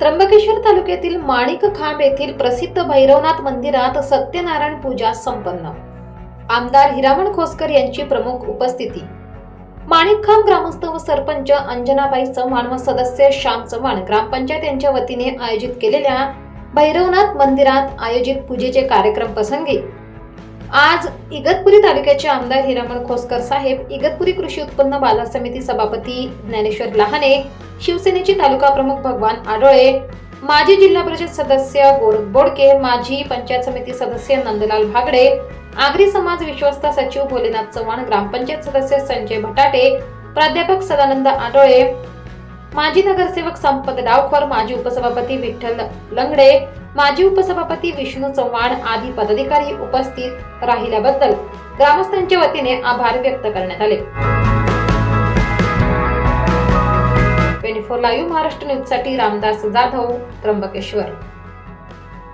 त्र्यंबकेश्वर तालुक्यातील माणिक खांब येथील प्रसिद्ध भैरवनाथ मंदिरात सत्यनारायण पूजा संपन्न. आमदार हिरामण खोसकर यांची प्रमुख उपस्थिती. माणिकखांब ग्रामस्थ व सरपंच अंजनाबाई चव्हाण व सदस्य श्याम चव्हाण ग्रामपंचायत यांच्या वतीने आयोजित केलेल्या भैरवनाथ मंदिरात आयोजित पूजेचे कार्यक्रम प्रसंगी आज इगतपुरी तालुक्याचे आमदार हिरामण खोसकर साहेब इगतपुरी कृषी उत्पन्न बाजार समिती सभापती ज्ञानेश्वर लहाने शिवसेनेचे तालुका प्रमुख भगवान आडोळे माजी जिल्हा परिषद सदस्य गोरख बोडके माजी पंचायत समिती सदस्य नंदलाल भागडे आगरी समाज विश्वस्त सचिव भोलेनाथ चव्हाण ग्रामपंचायत सदस्य संजय भटाटे प्राध्यापक सदानंद आडोळे माजी नगरसेवक संपत डावकर माजी उपसभापती विठ्ठल लंगडे माजी उपसभापती विष्णू चव्हाण आदी पदाधिकारी उपस्थित राहिल्याबद्दल ग्रामस्थांच्या वतीने आभार व्यक्त करण्यात आले. फोर लाईव्ह महाराष्ट्र न्यूजसाठी रामदास जाधव त्र्यंबकेश्वर.